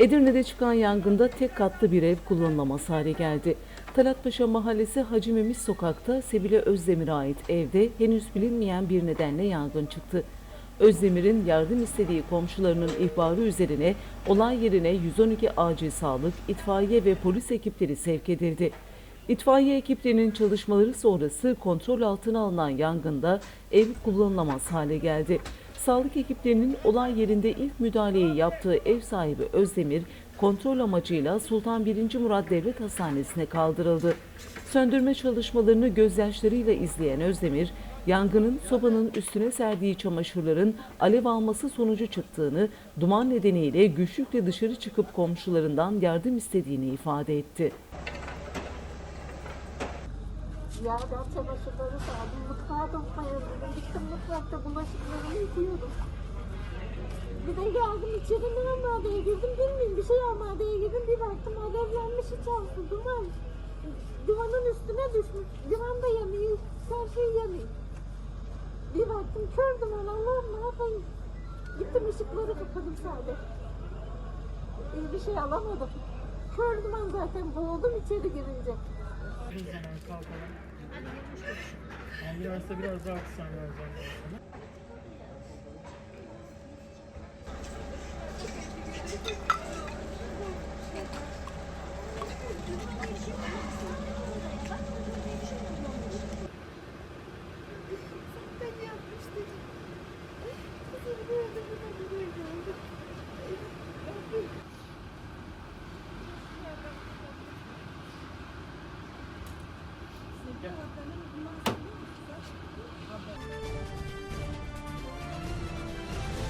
Edirne'de çıkan yangında tek katlı bir ev kullanılamaz hale geldi. Talatpaşa Mahallesi Hacı Memiş Sokak'ta Sebile Özdemir'e ait evde henüz bilinmeyen bir nedenle yangın çıktı. Özdemir'in yardım istediği komşularının ihbarı üzerine olay yerine 112 acil sağlık, itfaiye ve polis ekipleri sevk edildi. İtfaiye ekiplerinin çalışmaları sonrası kontrol altına alınan yangında ev kullanılamaz hale geldi. Sağlık ekiplerinin olay yerinde ilk müdahaleyi yaptığı ev sahibi Özdemir, kontrol amacıyla Sultan 1. Murat Devlet Hastanesi'ne kaldırıldı. Söndürme çalışmalarını gözyaşlarıyla izleyen Özdemir, yangının sobanın üstüne serdiği çamaşırların alev alması sonucu çıktığını, duman nedeniyle güçlükle dışarı çıkıp komşularından yardım istediğini ifade etti. Yerden çamaşırları sardım, mutfağa toplayalım. Gittim mutfakta bulaşıklarımı Bir de geldim içeri ne almaya girdim bilmiyorum bir şey almaya girdim bir baktım alevlenmiş içerisi duman. Divanın üstüne düşmüş. Divan da yanıyor, her şey yanıyor. Bir baktım kör duman Allah'ım ne yapayım. Gittim ışıkları kapadım sadece. Ee, bir şey alamadım. Kör duman zaten boğuldum içeri girince. Zaman kalkalım. Ambulansla biraz daha kısa vereceğim ben Gel.